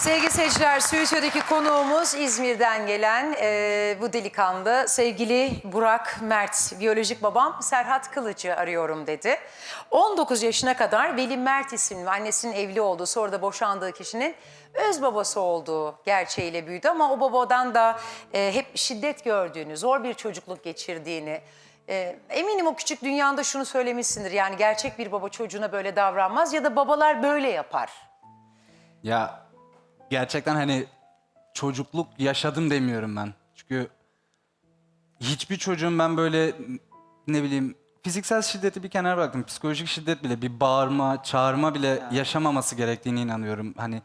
Sevgili seyirciler, Stüdyodaki konuğumuz İzmir'den gelen e, bu delikanlı sevgili Burak Mert. Biyolojik babam Serhat Kılıç'ı arıyorum dedi. 19 yaşına kadar Veli Mert isimli annesinin evli olduğu sonra da boşandığı kişinin öz babası olduğu gerçeğiyle büyüdü. Ama o babadan da e, hep şiddet gördüğünü, zor bir çocukluk geçirdiğini, e, eminim o küçük dünyanda şunu söylemişsindir. Yani gerçek bir baba çocuğuna böyle davranmaz ya da babalar böyle yapar. Ya gerçekten hani çocukluk yaşadım demiyorum ben. Çünkü hiçbir çocuğun ben böyle ne bileyim fiziksel şiddeti bir kenara bıraktım. Psikolojik şiddet bile bir bağırma, çağırma bile yaşamaması gerektiğine inanıyorum. Hani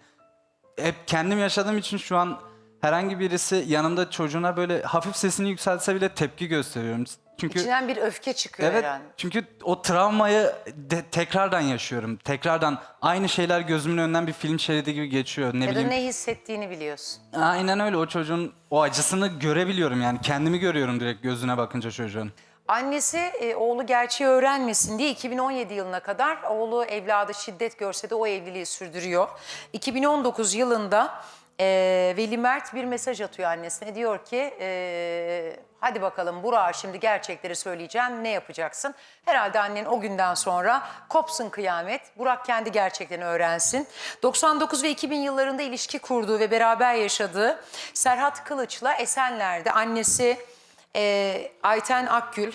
hep kendim yaşadığım için şu an herhangi birisi yanımda çocuğuna böyle hafif sesini yükseltse bile tepki gösteriyorum. Çünkü İçinden bir öfke çıkıyor Evet herhalde. çünkü o travmayı de- tekrardan yaşıyorum. Tekrardan aynı şeyler gözümün önünden bir film şeridi gibi geçiyor. Ne Ya da bileyim. ne hissettiğini biliyorsun. Aynen öyle o çocuğun o acısını görebiliyorum yani. Kendimi görüyorum direkt gözüne bakınca çocuğun. Annesi e, oğlu gerçeği öğrenmesin diye 2017 yılına kadar oğlu evladı şiddet görse de o evliliği sürdürüyor. 2019 yılında e, Veli Mert bir mesaj atıyor annesine. Diyor ki e, hadi bakalım Burak'a şimdi gerçekleri söyleyeceğim ne yapacaksın? Herhalde annen o günden sonra kopsun kıyamet. Burak kendi gerçeklerini öğrensin. 99 ve 2000 yıllarında ilişki kurduğu ve beraber yaşadığı Serhat Kılıç'la Esenler'de annesi e, Ayten Akgül,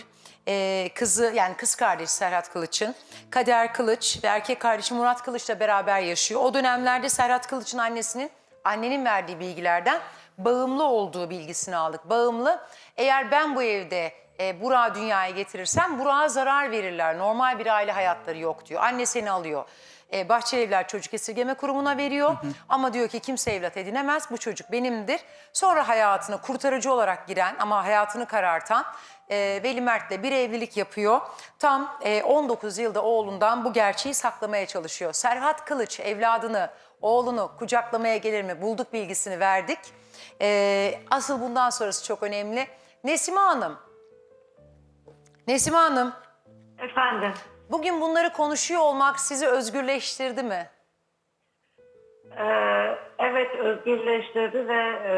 e, kızı yani kız kardeşi Serhat Kılıç'ın, Kader Kılıç ve erkek kardeşi Murat Kılıç'la beraber yaşıyor. O dönemlerde Serhat Kılıç'ın annesinin, annenin verdiği bilgilerden bağımlı olduğu bilgisini aldık. Bağımlı, eğer ben bu evde e, Burak'ı dünyaya getirirsem Burak'a zarar verirler. Normal bir aile hayatları yok diyor. Anne seni alıyor. E, Bahçeli Evler Çocuk Esirgeme Kurumu'na veriyor. Ama diyor ki kimse evlat edinemez bu çocuk benimdir. Sonra hayatına kurtarıcı olarak giren ama hayatını karartan e, Veli Mert'le bir evlilik yapıyor. Tam e, 19 yılda oğlundan bu gerçeği saklamaya çalışıyor. Serhat Kılıç evladını, oğlunu kucaklamaya gelir mi bulduk bilgisini verdik. E, asıl bundan sonrası çok önemli. Nesime Hanım, Nesime Hanım Efendim. bugün bunları konuşuyor olmak sizi özgürleştirdi mi? Ee, evet özgürleştirdi ve e,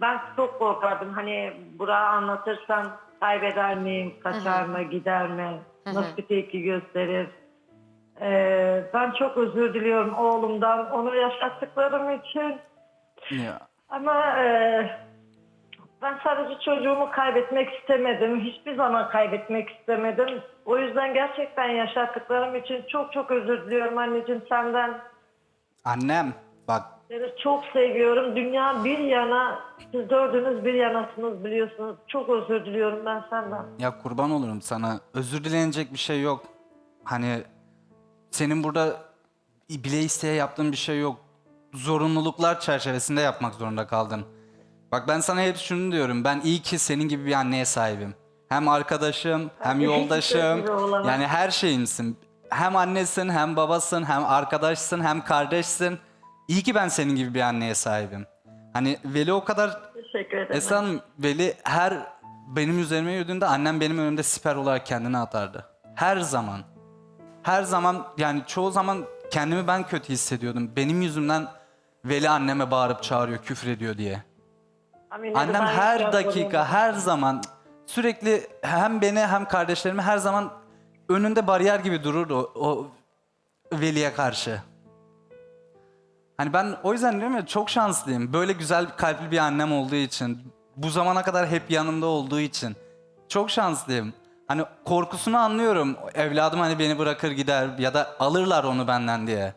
ben çok korkardım. Hani Burak'a anlatırsam kaybeder miyim, kaçar mı, gider mi, nasıl bir tepki gösterir. Ee, ben çok özür diliyorum oğlumdan, onu yaşattıklarım için. Ya. Ama e, ben sadece çocuğumu kaybetmek istemedim. Hiçbir zaman kaybetmek istemedim. O yüzden gerçekten yaşattıklarım için çok çok özür diliyorum anneciğim senden. Annem bak Seni çok seviyorum. Dünya bir yana, siz dördünüz bir yanasınız biliyorsunuz. Çok özür diliyorum ben senden. ya kurban olurum sana. Özür dilenecek bir şey yok. Hani senin burada bile isteye yaptığın bir şey yok. Zorunluluklar çerçevesinde yapmak zorunda kaldın. Bak ben sana hep şunu diyorum. Ben iyi ki senin gibi bir anneye sahibim. Hem arkadaşım, hem yoldaşım. Yani her şeyimsin. Hem annesin, hem babasın, hem arkadaşsın, hem kardeşsin. İyi ki ben senin gibi bir anneye sahibim. Hani Veli o kadar Teşekkür ederim. Esra Hanım, Veli her benim üzerime yürüdüğünde annem benim önümde siper olarak kendini atardı. Her zaman. Her zaman yani çoğu zaman kendimi ben kötü hissediyordum. Benim yüzümden Veli anneme bağırıp çağırıyor, küfür ediyor diye. Amine'de Annem ben her dakika, her zaman sürekli hem beni hem kardeşlerimi her zaman önünde bariyer gibi dururdu o, o Veli'ye karşı. Hani ben o yüzden diyorum ya çok şanslıyım. Böyle güzel kalpli bir annem olduğu için. Bu zamana kadar hep yanımda olduğu için. Çok şanslıyım. Hani korkusunu anlıyorum. Evladım hani beni bırakır gider ya da alırlar onu benden diye.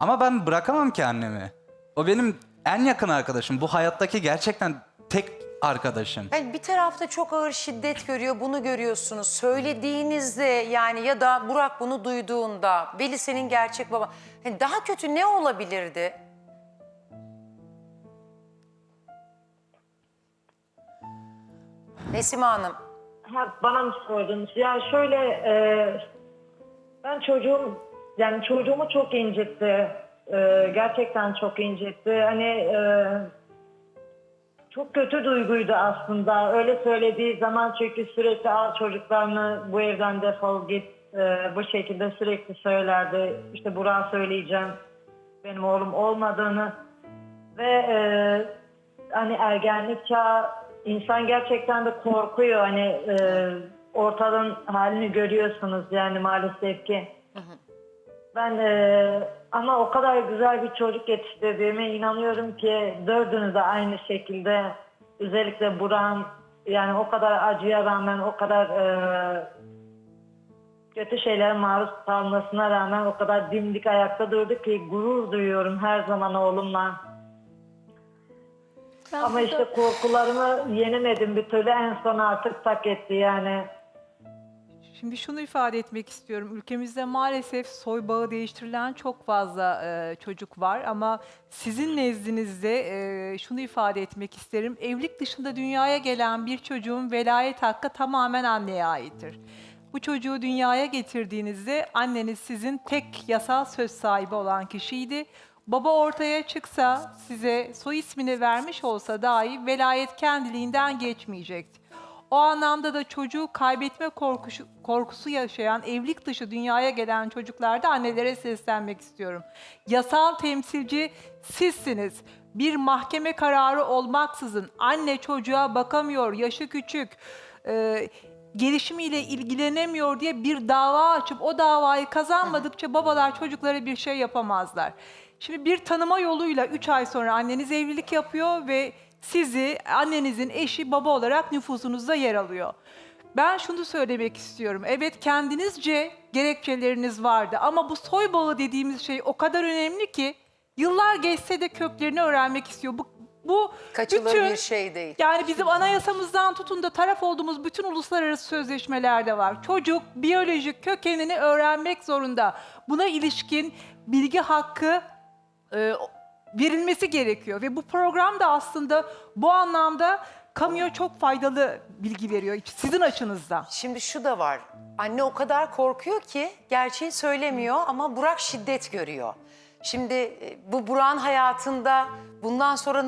Ama ben bırakamam ki annemi. O benim en yakın arkadaşım. Bu hayattaki gerçekten tek arkadaşım. Yani bir tarafta çok ağır şiddet görüyor, bunu görüyorsunuz. Söylediğinizde yani ya da Burak bunu duyduğunda, Veli senin gerçek baba. Hani daha kötü ne olabilirdi? Nesime Hanım, Ha, bana mı sordunuz? Ya şöyle e, ben çocuğum yani çocuğumu çok incitti. E, gerçekten çok incitti. Hani e, çok kötü duyguydu aslında. Öyle söylediği zaman çünkü sürekli al çocuklarını bu evden defol git. E, bu şekilde sürekli söylerdi. İşte Burak'a söyleyeceğim benim oğlum olmadığını. Ve e, hani ergenlik çağı insan gerçekten de korkuyor. Hani e, ortalığın halini görüyorsunuz yani maalesef ki. Ben e, ama o kadar güzel bir çocuk yetiştirdiğime inanıyorum ki dördünüz de aynı şekilde özellikle Buran yani o kadar acıya rağmen o kadar e, kötü şeylere maruz kalmasına rağmen o kadar dimdik ayakta durdu ki gurur duyuyorum her zaman oğlumla. Ben Ama burada- işte korkularımı yenemedim bir türlü en son artık tak etti yani. Şimdi şunu ifade etmek istiyorum. Ülkemizde maalesef soy bağı değiştirilen çok fazla e, çocuk var ama sizin nezdinizde e, şunu ifade etmek isterim. Evlilik dışında dünyaya gelen bir çocuğun velayet hakkı tamamen anneye aittir. Bu çocuğu dünyaya getirdiğinizde anneniz sizin tek yasal söz sahibi olan kişiydi. Baba ortaya çıksa size soy ismini vermiş olsa dahi velayet kendiliğinden geçmeyecekti. O anlamda da çocuğu kaybetme korkusu, korkusu yaşayan evlilik dışı dünyaya gelen çocuklarda annelere seslenmek istiyorum. Yasal temsilci sizsiniz. Bir mahkeme kararı olmaksızın anne çocuğa bakamıyor, yaşı küçük, e, gelişimiyle ilgilenemiyor diye bir dava açıp o davayı kazanmadıkça babalar çocuklara bir şey yapamazlar. Şimdi bir tanıma yoluyla 3 ay sonra anneniz evlilik yapıyor ve sizi annenizin eşi baba olarak nüfusunuzda yer alıyor. Ben şunu söylemek istiyorum. Evet kendinizce gerekçeleriniz vardı ama bu soy bağı dediğimiz şey o kadar önemli ki yıllar geçse de köklerini öğrenmek istiyor. Bu, bu Kaçılır bütün- bir şey değil. yani bizim anayasamızdan tutun da taraf olduğumuz bütün uluslararası sözleşmelerde var. Çocuk biyolojik kökenini öğrenmek zorunda. Buna ilişkin bilgi hakkı e, verilmesi gerekiyor ve bu program da aslında bu anlamda kamuya çok faydalı bilgi veriyor sizin açınızdan. Şimdi şu da var. Anne o kadar korkuyor ki gerçeği söylemiyor ama Burak şiddet görüyor. Şimdi e, bu Burak'ın hayatında bundan sonra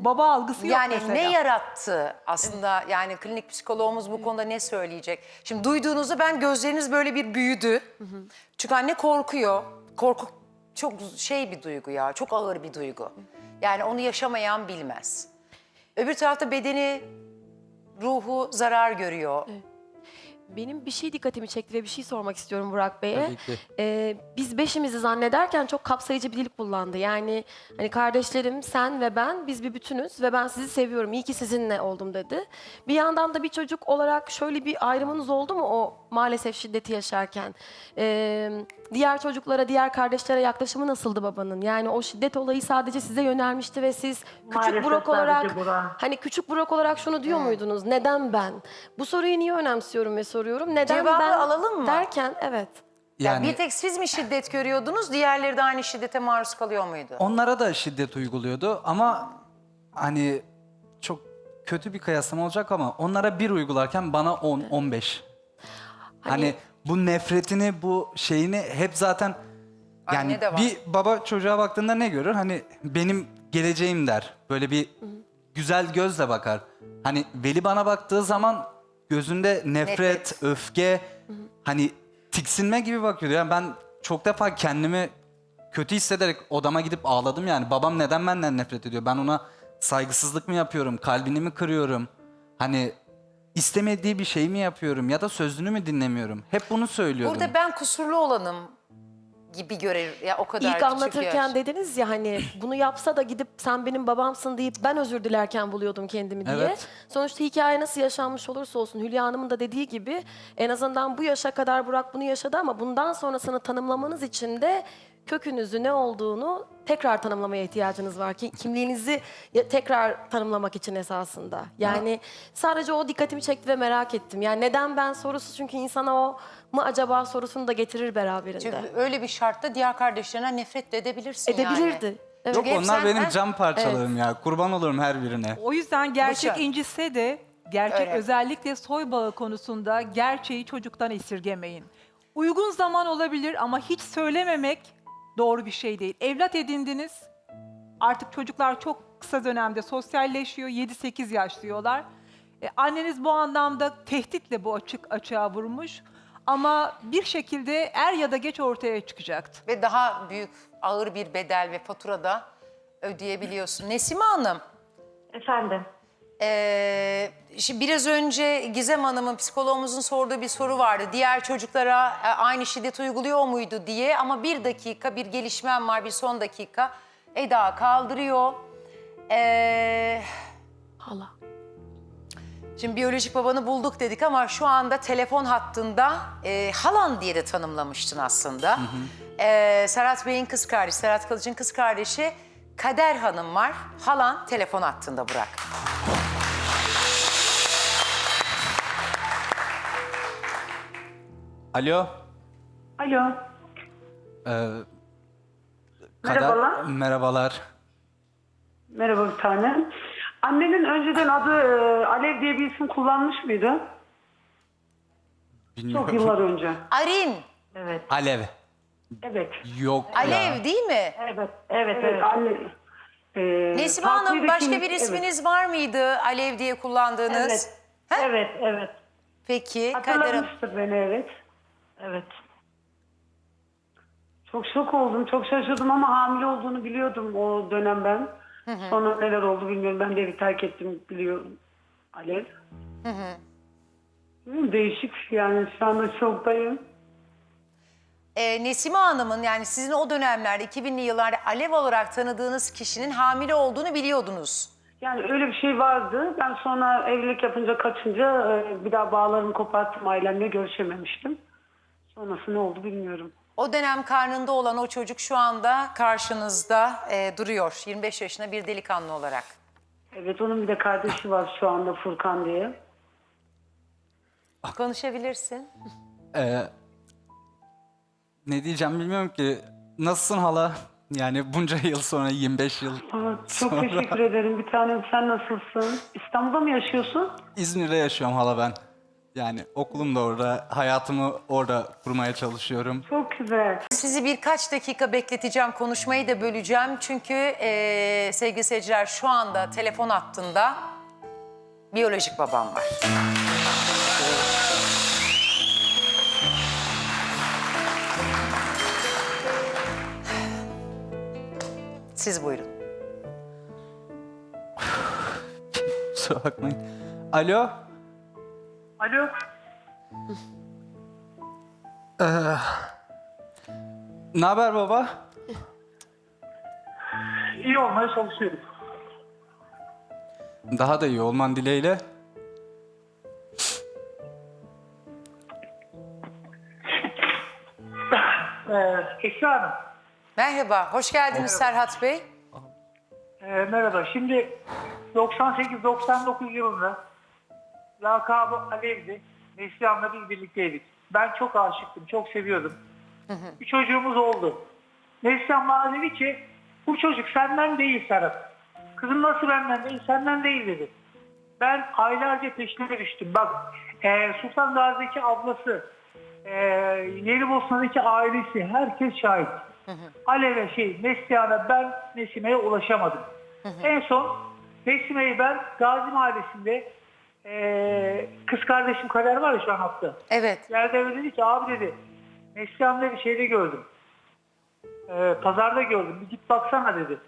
Baba algısı yok yani mesela. ne yarattı aslında yani klinik psikologumuz bu konuda ne söyleyecek? Şimdi duyduğunuzda ben gözleriniz böyle bir büyüdü. Çünkü anne korkuyor. Korku çok şey bir duygu ya çok ağır bir duygu. Yani onu yaşamayan bilmez. Öbür tarafta bedeni, ruhu zarar görüyor. Benim bir şey dikkatimi çekti ve bir şey sormak istiyorum Burak Bey'e. Tabii ki. Ee, biz beşimizi zannederken çok kapsayıcı bir dil kullandı. Yani hani kardeşlerim, sen ve ben biz bir bütünüz ve ben sizi seviyorum. İyi ki sizinle oldum dedi. Bir yandan da bir çocuk olarak şöyle bir ayrımınız oldu mu o maalesef şiddeti yaşarken? Ee, diğer çocuklara, diğer kardeşlere yaklaşımı nasıldı babanın? Yani o şiddet olayı sadece size yönelmişti ve siz küçük Maalesef Burak sadece olarak Burak. hani küçük Burak olarak şunu diyor muydunuz? Neden ben? Bu soruyu niye önemsiyorum ve soruyorum? Neden Cevabı ben alalım mı? derken evet. Yani, Yani bir tek siz mi şiddet görüyordunuz, diğerleri de aynı şiddete maruz kalıyor muydu? onlara da şiddet uyguluyordu ama hani çok kötü bir kıyaslama olacak ama onlara bir uygularken bana 10 15. Hani, bu nefretini, bu şeyini hep zaten yani bir baba çocuğa baktığında ne görür? Hani benim geleceğim der. Böyle bir güzel gözle bakar. Hani Veli bana baktığı zaman gözünde nefret, Nefret. öfke, hani tiksinme gibi bakıyordu. Yani ben çok defa kendimi kötü hissederek odama gidip ağladım yani. Babam neden benden nefret ediyor? Ben ona saygısızlık mı yapıyorum? Kalbini mi kırıyorum? Hani istemediği bir şey mi yapıyorum? Ya da sözünü mü dinlemiyorum? Hep bunu söylüyordum. Burada ben kusurlu olanım gibi görer ya o kadar İlk küçük anlatırken yaş. dediniz ya hani bunu yapsa da gidip sen benim babamsın deyip ben özür dilerken buluyordum kendimi diye. Evet. Sonuçta hikaye nasıl yaşanmış olursa olsun Hülya Hanım'ın da dediği gibi en azından bu yaşa kadar Burak bunu yaşadı ama bundan sonrasını tanımlamanız için de kökünüzü ne olduğunu tekrar tanımlamaya ihtiyacınız var ki kimliğinizi ya- tekrar tanımlamak için esasında. Yani sadece o dikkatimi çekti ve merak ettim. Yani neden ben sorusu çünkü insana o mu acaba sorusunu da getirir beraberinde. Çünkü öyle bir şartta diğer kardeşlerine nefret de edebilirsin yani. Edebilirdi. Evet. Yok Hep onlar sen- benim ha? cam parçalarım ya. Kurban olurum her birine. O yüzden gerçek Boşa. incitse de gerçek Öyle. özellikle soy bağı konusunda gerçeği çocuktan esirgemeyin. Uygun zaman olabilir ama hiç söylememek doğru bir şey değil. Evlat edindiniz. Artık çocuklar çok kısa dönemde sosyalleşiyor. 7-8 yaş diyorlar. E, anneniz bu anlamda tehditle bu açık açığa vurmuş. Ama bir şekilde er ya da geç ortaya çıkacaktı. Ve daha büyük ağır bir bedel ve fatura da ödeyebiliyorsun. Nesime Hanım, Efendim. ee, şimdi biraz önce Gizem Hanım'ın psikologumuzun sorduğu bir soru vardı. Diğer çocuklara e, aynı şiddet uyguluyor muydu diye ama bir dakika bir gelişmem var bir son dakika. Eda kaldırıyor. Ee, Hala. Şimdi biyolojik babanı bulduk dedik ama şu anda telefon hattında e, halan diye de tanımlamıştın aslında. E, Serhat Bey'in kız kardeşi, Serhat Kılıç'ın kız kardeşi Kader Hanım var. Halan telefon hattında Burak. Alo. Alo. Ee, Merhabalar. merhabalar. Merhaba bir tane. Annenin önceden adı e, Alev diye bir isim kullanmış mıydı? Bilmiyorum. Çok yıllar önce. Arin, Evet. Alev. Evet. Yok Alev ya. değil mi? Evet. Evet. Evet. Anne, e, Nesime Hanım başka bir evet. isminiz var mıydı Alev diye kullandığınız? Evet. Ha? Evet. Evet. Peki Kader Hanım. Hatırlamıştır beni evet. Evet. Çok şok oldum, çok şaşırdım ama hamile olduğunu biliyordum o dönem ben. Sonra neler oldu bilmiyorum. Ben de evi terk ettim biliyorum. Alev. Bilmiyorum, Değişik yani şu anda şoktayım. E, Nesime Hanım'ın yani sizin o dönemlerde 2000'li yıllarda Alev olarak tanıdığınız kişinin hamile olduğunu biliyordunuz. Yani öyle bir şey vardı. Ben sonra evlilik yapınca kaçınca e, bir daha bağlarımı koparttım. Ailemle görüşememiştim. Sonrası ne oldu bilmiyorum. O dönem karnında olan o çocuk şu anda karşınızda e, duruyor. 25 yaşında bir delikanlı olarak. Evet onun bir de kardeşi var şu anda Furkan diye. Konuşabilirsin. Ee, ne diyeceğim bilmiyorum ki. Nasılsın hala? Yani bunca yıl sonra 25 yıl Aa, çok sonra teşekkür ederim. Bir tanem sen nasılsın? İstanbul'da mı yaşıyorsun? İzmir'de yaşıyorum hala ben. Yani okulum da orada, hayatımı orada kurmaya çalışıyorum. Çok güzel. Sizi birkaç dakika bekleteceğim, konuşmayı da böleceğim. Çünkü e, sevgili seyirciler şu anda telefon hattında biyolojik babam var. Siz buyurun. Kusura bakmayın. Alo. Alo. Ne haber baba? İyi olmaya çalışıyorum. Daha da iyi olman dileğiyle. Ee, Esra Hanım, Merhaba, hoş geldiniz Serhat Bey. e, merhaba. Şimdi 98-99 yılında lakabı Alev'di. Neslihan'la biz birlikteydik. Ben çok aşıktım, çok seviyordum. Bir çocuğumuz oldu. Neslihan bana dedi ki, bu çocuk senden değil Serhat. Kızım nasıl benden değil, senden değil dedi. Ben aylarca peşine düştüm. Bak, e, Sultan Gazi'deki ablası, e, Yeni Bosna'daki ailesi, herkes şahit. Alev'e şey, Neslihan'a ben Nesime'ye ulaşamadım. En son Nesime'yi ben Gazi Mahallesi'nde e, kız kardeşim Kader var ya şu an hafta. Evet, Geldi eve dedi ki abi dedi Neslihan'da bir şeyde gördüm. E, pazarda gördüm. Bir git baksana dedi.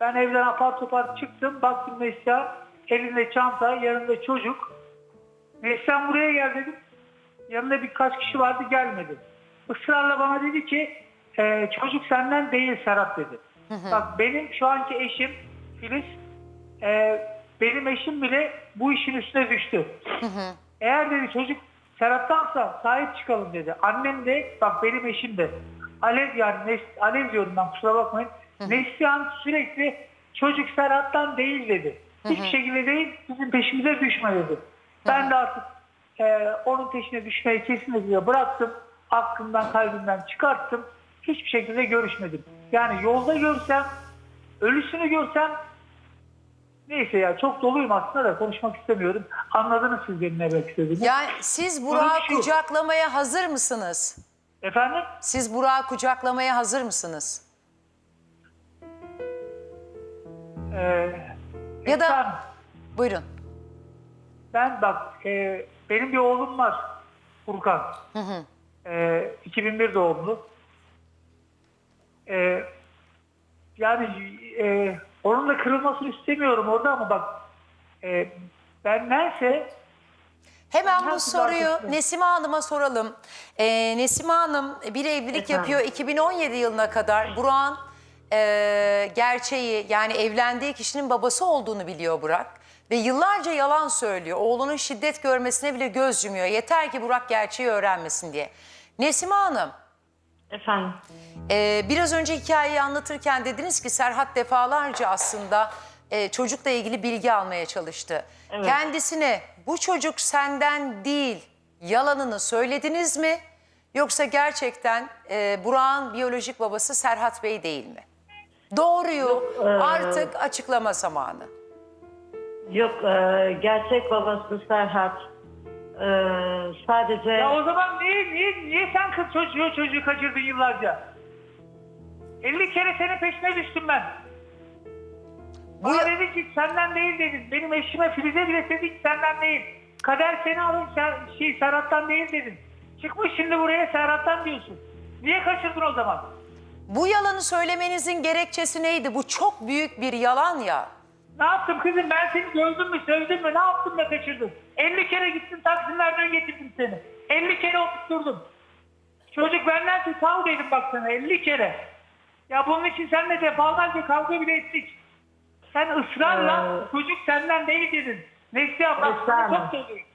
Ben evden apar topar çıktım. Baktım Neslihan elinde çanta, yanında çocuk. Neslihan buraya gel dedim. Yanında birkaç kişi vardı gelmedi. Israrla bana dedi ki "E, çocuk senden değil Serap dedi. Bak benim şu anki eşim Filiz e, benim eşim bile bu işin üstüne düştü. Eğer dedi çocuk Serap'tansa sahip çıkalım dedi. Annem de bak benim eşim de. Alev yani Nes- Alev diyorum ben kusura bakmayın. Neslihan sürekli çocuk Serap'tan değil dedi. Hiçbir şekilde değil bizim peşimize düşme dedi. Ben de artık e, onun peşine düşmeyi kesinlikle bıraktım. Aklımdan kalbimden çıkarttım. Hiçbir şekilde görüşmedim. Yani yolda görsem, ölüsünü görsem neyse ya çok doluyum aslında da konuşmak istemiyorum. Anladınız siz benim ne demek istediğimi. yani siz Burak'ı kucaklamaya hazır mısınız? Efendim? Siz Burak'ı kucaklamaya hazır mısınız? Ee, Ya da- Hanım, Buyurun. ben bak e, benim bir oğlum var Furkan. E, 2001 doğumlu. E, yani e, onun da kırılmasını istemiyorum orada ama bak e, ben neyse Hemen bu soruyu? Nesime Hanım'a soralım. Ee, Nesime Hanım bir evlilik Efendim? yapıyor 2017 yılına kadar. Burak'ın e, gerçeği yani evlendiği kişinin babası olduğunu biliyor Burak. Ve yıllarca yalan söylüyor. Oğlunun şiddet görmesine bile göz yumuyor. Yeter ki Burak gerçeği öğrenmesin diye. Nesime Hanım Efendim. Ee, biraz önce hikayeyi anlatırken dediniz ki Serhat defalarca aslında e, çocukla ilgili bilgi almaya çalıştı. Evet. Kendisine bu çocuk senden değil yalanını söylediniz mi? Yoksa gerçekten e, Burak'ın biyolojik babası Serhat Bey değil mi? Doğruyu artık açıklama zamanı. Yok e, gerçek babası Serhat. E, sadece ya o zaman niye niye niye sen kız çocuğu çocuğu kaçırdın yıllarca? 50 kere senin peşine düştüm ben. Bu Bana dedi ki senden değil dedin. Benim eşime Filize bile dedi ki senden değil. Kader seni alın sen, şey, Serhat'tan değil dedin. Çıkmış şimdi buraya Serhat'tan diyorsun. Niye kaçırdın o zaman? Bu yalanı söylemenizin gerekçesi neydi? Bu çok büyük bir yalan ya. Ne yaptım kızım ben seni dövdüm mü sövdüm mü ne yaptım da kaçırdın? 50 kere gittim taksimlerden getirdim seni. 50 kere oturtturdum. Çocuk benden ki kal dedim bak sana 50 kere. Ya bunun için seninle defalarca kavga bile ettik. Sen ısrarla Ee, çocuk senden değil dedin. Sana Hanım. çok söylüyorum.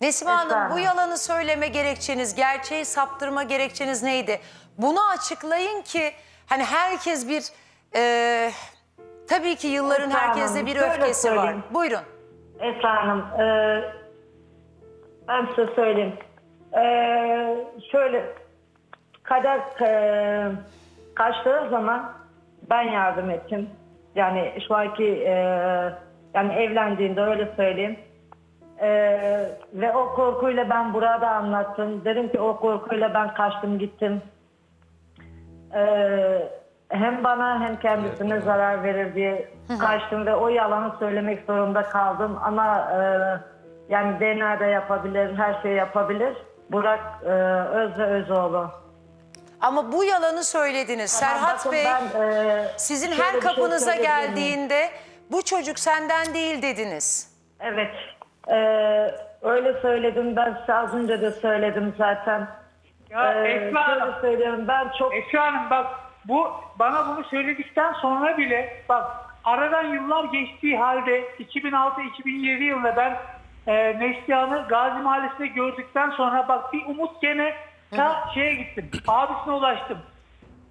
Nesime Hanım bu yalanı söyleme gerekçeniz, gerçeği saptırma gerekçeniz neydi? Bunu açıklayın ki hani herkes bir e, tabii ki yılların Esra herkeste Hanım, bir şöyle öfkesi var. söyleyeyim. Buyurun. Esra Hanım, e, ben size söyleyeyim. E, şöyle, kader e, kaçtığı zaman ben yardım ettim. Yani şu anki, e, yani evlendiğinde öyle söyleyeyim. E, ve o korkuyla ben burada anlattım. Dedim ki o korkuyla ben kaçtım gittim. E, hem bana hem kendisine zarar verir diye kaçtım ve o yalanı söylemek zorunda kaldım. Ama e, yani DNA'da yapabilir, her şeyi yapabilir. Burak e, Öz ve Özoğlu. Ama bu yalanı söylediniz. Serhat Bakın Bey ben, e, sizin şöyle her bir şey kapınıza söyleyebilir miyim? geldiğinde bu çocuk senden değil dediniz. Evet. Ee, öyle söyledim. Ben size az önce de söyledim zaten. Ya Ee, Esma şöyle Hanım. söylüyorum. Ben çok Esra Hanım bak bu bana bunu söyledikten sonra bile bak aradan yıllar geçtiği halde 2006-2007 yılında ben e, Neslihan'ı Gazi Mahallesi'nde gördükten sonra bak bir umut gene ta şeye gittim. Abisine ulaştım.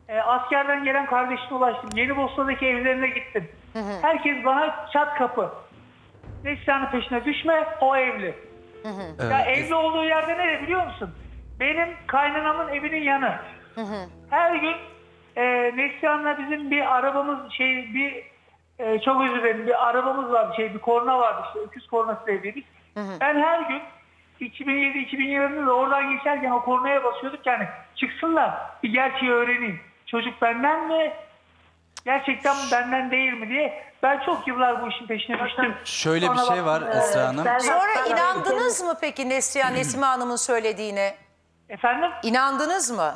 E, askerden gelen kardeşine ulaştım. Yeni Bosna'daki evlerine gittim. Herkes bana çat kapı. Neslihan'ın peşine düşme o evli. Ya evli olduğu yerde nere biliyor musun? Benim kaynanamın evinin yanı. Her gün e, Neslihan'la bizim bir arabamız şey bir e, çok özür dilerim bir arabamız vardı şey bir korna vardı işte öküz kornası evliydik. Ben her gün 2007-2020 yılında oradan geçerken o kornaya basıyorduk yani çıksınlar bir gerçeği öğreneyim. Çocuk benden mi? Gerçekten benden değil mi diye. Ben çok yıllar bu işin peşine düştüm. Şöyle bir Sonra şey bak- var Esra Hanım. Serhat Sonra inandınız mı peki Neslihan Nesime Hanım'ın söylediğine? Efendim? İnandınız mı?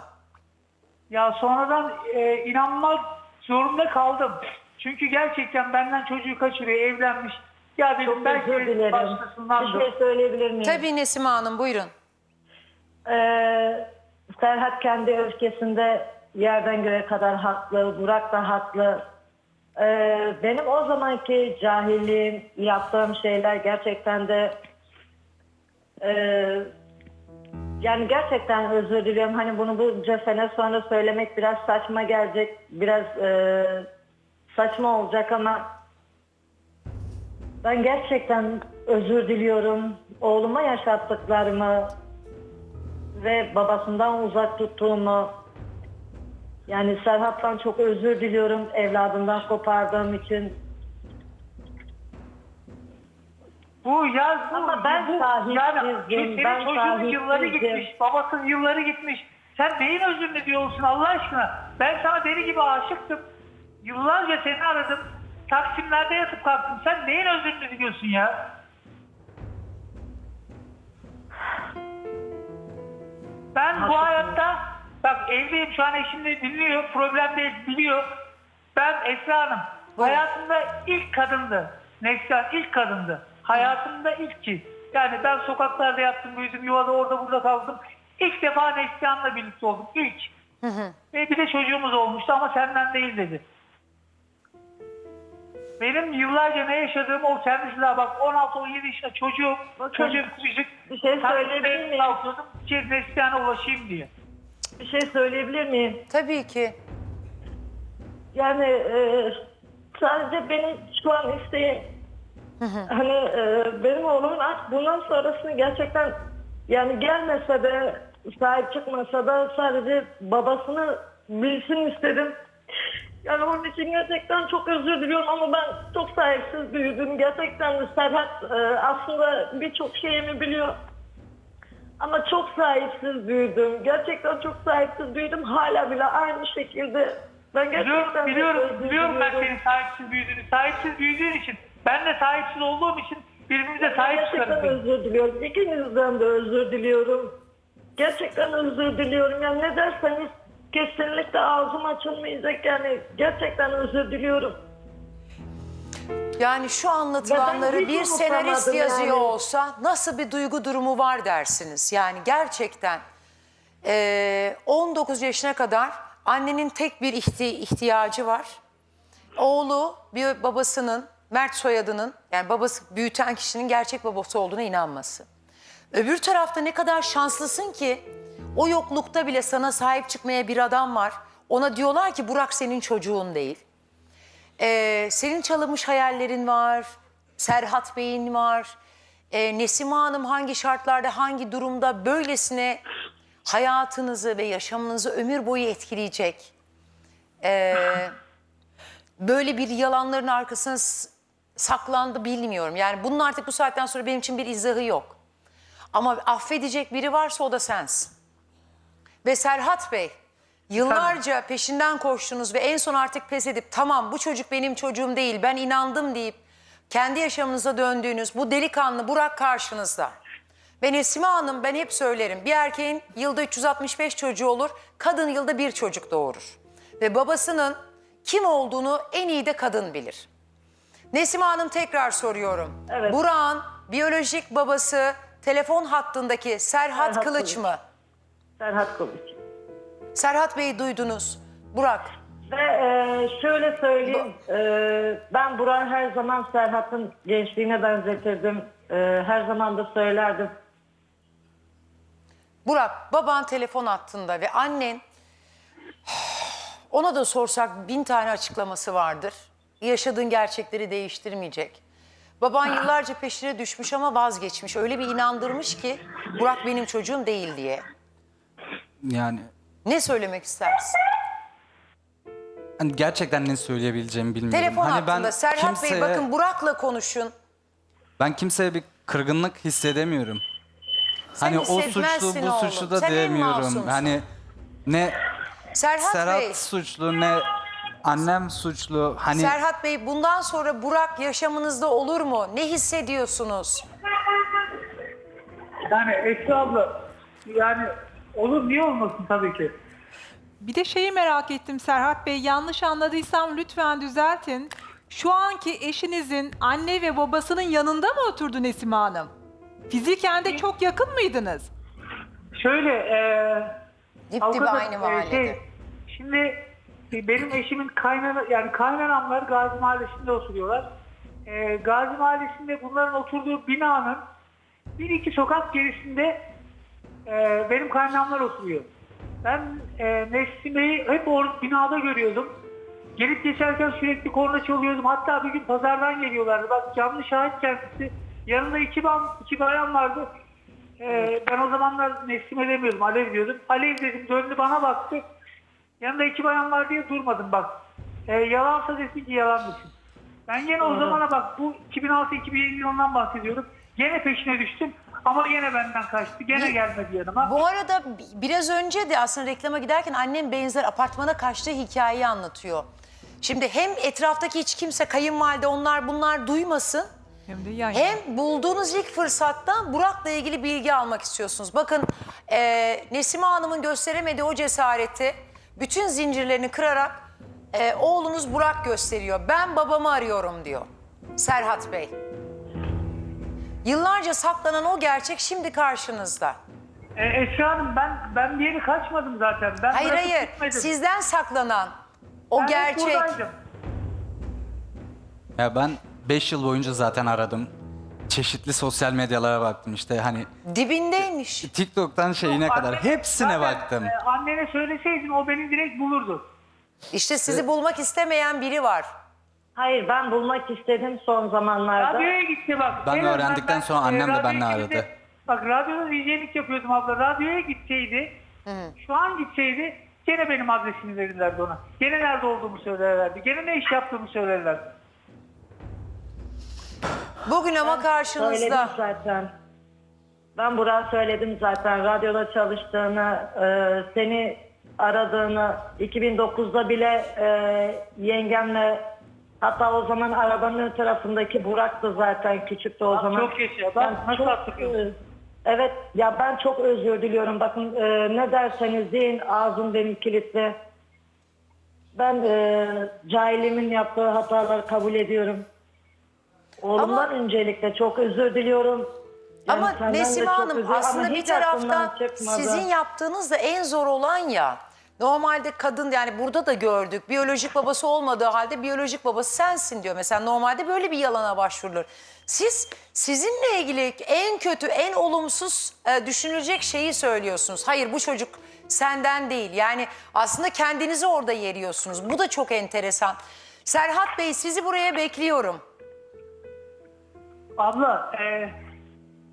Ya sonradan e, inanmak zorunda kaldım. Çünkü gerçekten benden çocuğu kaçırıyor, evlenmiş. Ya dedim Çok belki özür dilerim. başkasından Bir şey söyleyebilir miyim? Tabii Nesime Hanım buyurun. Ee, Serhat kendi öfkesinde yerden göğe kadar haklı, Burak da haklı. Ee, benim o zamanki cahilliğim, yaptığım şeyler gerçekten de e, yani gerçekten özür diliyorum. Hani bunu bunca sene sonra söylemek biraz saçma gelecek, biraz e, saçma olacak ama ben gerçekten özür diliyorum. Oğluma yaşattıklarımı, ve babasından uzak tuttuğumu yani Serhat'tan çok özür diliyorum evladından kopardığım için. Bu yaz bu. Ama ben bu, sahipsizdim, Yani, senin ben çocuğun yılları gitmiş, babasının yılları gitmiş. Sen neyin özrünü diyorsun Allah aşkına? Ben sana deli gibi aşıktım. Yıllarca seni aradım. Taksimlerde yatıp kalktım. Sen neyin özrünü diliyorsun ya? Ben bu hayatta bak evliyim şu an eşim de dinliyor. Problem değil biliyor. Ben Esra Hanım hayatımda ilk kadındı. Neslihan ilk kadındı. Hayatımda ilk ki. Yani ben sokaklarda yattım, büyüdüm, yuvada orada burada kaldım. İlk defa Neslihan'la birlikte oldum. İlk. Ve bir de çocuğumuz olmuştu ama senden değil dedi. Benim yıllarca ne yaşadığım o kendisi daha bak 16-17 yaşında çocuğum, Bakın, çocuğum küçücük. bir şey söyleyebilir miyim? kalkıyordum, Şey, Neslihan'a ulaşayım diye. Bir şey söyleyebilir miyim? Tabii ki. Yani e, sadece benim şu an isteğim hani e, benim oğlumun bundan sonrasını gerçekten yani gelmese de sahip çıkmasa da sadece babasını bilsin istedim. Yani onun için gerçekten çok özür diliyorum ama ben çok sahipsiz büyüdüm. Gerçekten de Serhat e, aslında birçok şeyimi biliyor. Ama çok sahipsiz büyüdüm. Gerçekten çok sahipsiz büyüdüm. Hala bile aynı şekilde. Ben gerçekten Biliyorum, biliyorum, biliyorum ben senin sahipsiz büyüdüğünü. Sahipsiz büyüdüğün için, ben de sahipsiz olduğum için birbirimize sahip Gerçekten çıkarız. özür diliyorum. İkinizden de özür diliyorum. Gerçekten özür diliyorum. Yani ne derseniz kesinlikle ağzım açılmayacak. Yani gerçekten özür diliyorum. Yani şu anlatılanları hiç bir senarist unutamadım yazıyor yani. olsa nasıl bir duygu durumu var dersiniz. Yani gerçekten eee, 19 yaşına kadar annenin tek bir ihti- ihtiyacı var. Oğlu bir babasının Mert soyadının yani babası büyüten kişinin gerçek babası olduğuna inanması. Öbür tarafta ne kadar şanslısın ki o yoklukta bile sana sahip çıkmaya bir adam var. Ona diyorlar ki Burak senin çocuğun değil. Ee, senin çalınmış hayallerin var. Serhat Bey'in var. Ee, Nesime Hanım hangi şartlarda, hangi durumda böylesine hayatınızı ve yaşamınızı ömür boyu etkileyecek. Ee, böyle bir yalanların arkasına saklandı bilmiyorum. Yani bunun artık bu saatten sonra benim için bir izahı yok. Ama affedecek biri varsa o da sensin. Ve Serhat Bey, yıllarca peşinden koştunuz ve en son artık pes edip tamam bu çocuk benim çocuğum değil ben inandım deyip kendi yaşamınıza döndüğünüz bu delikanlı Burak karşınızda. Ve Nesime Hanım ben hep söylerim bir erkeğin yılda 365 çocuğu olur, kadın yılda bir çocuk doğurur. Ve babasının kim olduğunu en iyi de kadın bilir. Nesime Hanım tekrar soruyorum. Evet. Burak'ın biyolojik babası telefon hattındaki Serhat, Serhat Kılıç Kılıç. mı? Serhat Kılıç. Serhat Bey'i duydunuz. Burak. Ve e, şöyle söyleyeyim. e, ben Burak'ı her zaman Serhat'ın gençliğine benzetirdim. E, her zaman da söylerdim. Burak baban telefon hattında ve annen ona da sorsak bin tane açıklaması vardır. Yaşadığın gerçekleri değiştirmeyecek. Baban yıllarca peşine düşmüş ama vazgeçmiş. Öyle bir inandırmış ki Burak benim çocuğum değil diye. Yani Ne söylemek istersin? hani gerçekten ne söyleyebileceğimi bilmiyorum. Telefon hani hattında Serhat Bey bakın Burak'la konuşun. Ben kimseye bir kırgınlık hissedemiyorum. Hani o suçlu hissetmezsin bu oğlum. suçlu da Sen en diyemiyorum. masumsun. Hani ne Serhat, Serhat Bey, suçlu ne annem suçlu. Hani Serhat Bey bundan sonra Burak yaşamınızda olur mu? Ne hissediyorsunuz? Yani Esra abla, yani olur niye olmasın tabii ki. Bir de şeyi merak ettim Serhat Bey. Yanlış anladıysam lütfen düzeltin. Şu anki eşinizin anne ve babasının yanında mı oturdu Nesime Hanım? Fiziken de çok yakın mıydınız? Şöyle, e, Dip dibe avukatım, aynı e, mahallede. şey, şimdi benim eşimin kaynana, yani kaynanamlar Gazi Mahallesi'nde oturuyorlar. E, Gazi Mahallesi'nde bunların oturduğu binanın bir iki sokak gerisinde e, benim kaynanamlar oturuyor. Ben e, Nesime'yi hep o binada görüyordum. Gelip geçerken sürekli korna çalıyordum. Hatta bir gün pazardan geliyorlardı. Bak canlı şahit kendisi. Yanında iki, ban, iki bayan vardı. Ee, ben o zamanlar Nesime demiyordum. Alev diyordum. Alev dedim. Döndü bana baktı. Yanında iki bayan var diye durmadım bak. Ee, yalansa desin ki yalan desin. Ben gene o zamana bak bu 2006-2007 yılından bahsediyorum. Gene peşine düştüm. Ama gene benden kaçtı. Gene gelmedi yanıma. Bu arada bi- biraz önce de aslında reklama giderken annem benzer apartmana kaçtığı hikayeyi anlatıyor. Şimdi hem etraftaki hiç kimse kayınvalide onlar bunlar duymasın. Hem de yan yana. Hem bulduğunuz ilk fırsatta Burak'la ilgili bilgi almak istiyorsunuz. Bakın e, Nesime Hanım'ın gösteremediği o cesareti bütün zincirlerini kırarak e, oğlunuz Burak gösteriyor. Ben babamı arıyorum diyor Serhat Bey. Yıllarca saklanan o gerçek şimdi karşınızda. E, Esra Hanım ben, ben bir yere kaçmadım zaten. Ben Hayır bırakıp hayır gitmedim. sizden saklanan o Ben hep gerçek. buradaydım. Ya ben 5 yıl boyunca zaten aradım. Çeşitli sosyal medyalara baktım işte hani Dibindeymiş. TikTok'tan şeyine kadar Anne- hepsine zaten, baktım. e, annene söyleseydin o beni direkt bulurdu. İşte sizi bulmak istemeyen biri var. Hayır ben bulmak istedim son zamanlarda. Radyoya gitti bak. Ben En azından öğrendikten sonra annem de radyo benimle ekibinde- aradı. Bak radyoda DJ'lik yapıyordum abla. Radyoya gitseydi, şu an gitseydi gene benim adresimi verirlerdi ona. Gene nerede olduğumu söylerlerdi. Gene ne iş yaptığımı söylerlerdi. Bugün ama Söyledim karşınızda. zaten. Ben Burak'a söyledim zaten radyoda çalıştığını, e, seni aradığını, 2009'da bile e, yengemle hatta o zaman arabanın ön tarafındaki Burak'tı zaten küçüktü o zaman. çok yaşa. Bak nasıl çok, hatırlıyorsun? e, Evet ya ben çok özür diliyorum. Bakın e, ne derseniz deyin ağzım benim kilitli. Ben e, cahilimin yaptığı hataları kabul ediyorum. Oğlumdan Ama- öncelikle çok özür diliyorum. Yani Ama senden de Nesime çok Hanım özür- ama aslında bir hiç aklımdan taraftan çıkmadı. sizin yaptığınız da en zor olan ya. Normalde kadın yani burada da gördük. Biyolojik babası olmadığı halde biyolojik babası sensin diyor. Mesela normalde böyle bir yalana başvurulur. Siz sizinle ilgili en kötü, en olumsuz e, düşünülecek şeyi söylüyorsunuz. Hayır bu çocuk senden değil. Yani aslında kendinizi orada yeriyorsunuz. Bu da çok enteresan. Serhat Bey sizi buraya bekliyorum. Abla e,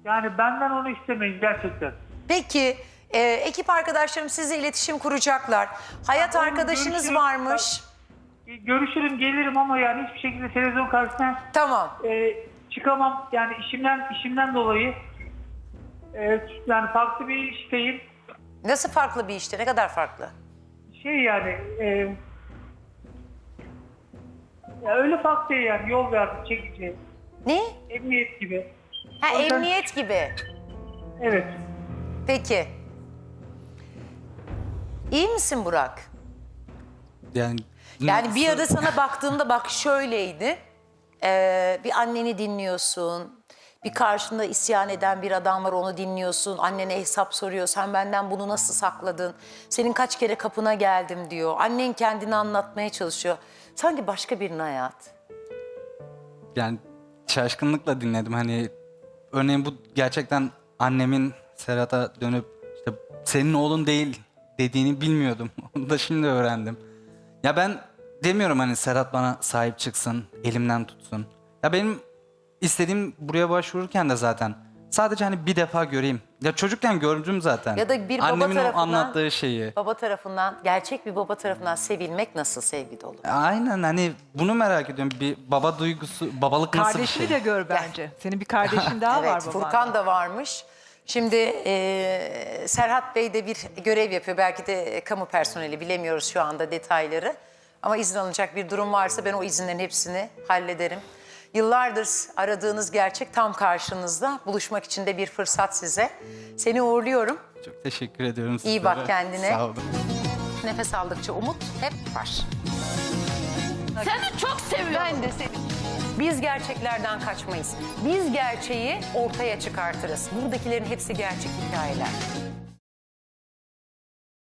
yani benden onu istemeyin gerçekten. Peki e, ekip arkadaşlarım sizle iletişim kuracaklar. Hayat Tamam, arkadaşınız görüşürüz. varmış. E, Görüşürüm gelirim ama yani hiçbir şekilde televizyon karşısına Tamam. e, çıkamam. Yani işimden işimden dolayı e, yani farklı bir işteyim. Nasıl farklı bir işte? Ne kadar farklı? Şey yani e, ya öyle farklı yani yol yardım çekici, Ne? emniyet gibi. Ha O yüzden- emniyet gibi. Evet. Peki. İyi misin Burak? Yani Yani bir ara sana baktığımda bak şöyleydi. Ee, bir anneni dinliyorsun. Bir karşında isyan eden bir adam var onu dinliyorsun. Annene hesap soruyor. Sen benden bunu nasıl sakladın? Senin kaç kere kapına geldim diyor. Annen kendini anlatmaya çalışıyor. Sanki başka birinin hayat. yani şaşkınlıkla dinledim hani örneğin bu gerçekten annemin Serhat'a dönüp işte senin oğlun değil dediğini bilmiyordum. Onu da şimdi öğrendim. Ya ben demiyorum hani Serhat bana sahip çıksın, elimden tutsun. Ya benim istediğim buraya başvururken de zaten sadece hani bir defa göreyim. Ya çocukken gördüm zaten. Ya da bir baba Annemin o tarafından- anlattığı şeyi. Baba tarafından, gerçek bir baba tarafından sevilmek nasıl sevgi dolu? Aynen hani bunu merak ediyorum. Bir baba duygusu, babalık nasıl bir Kardeşini şey? de gör bence. Senin bir kardeşin daha var Evet, babanda. Furkan da varmış. Şimdi e, Serhat Bey de bir görev yapıyor. Belki de kamu personeli bilemiyoruz şu anda detayları. Ama izin alınacak bir durum varsa ben o izinlerin hepsini hallederim. Yıllardır aradığınız gerçek tam karşınızda. Buluşmak için de bir fırsat size. Seni uğurluyorum. Çok teşekkür ediyorum İyi sizlere. bak kendine. Sağ olun. Nefes aldıkça umut hep var. Seni çok seviyorum. Ben de seni. Biz gerçeklerden kaçmayız. Biz gerçeği ortaya çıkartırız. Buradakilerin hepsi gerçek hikayeler.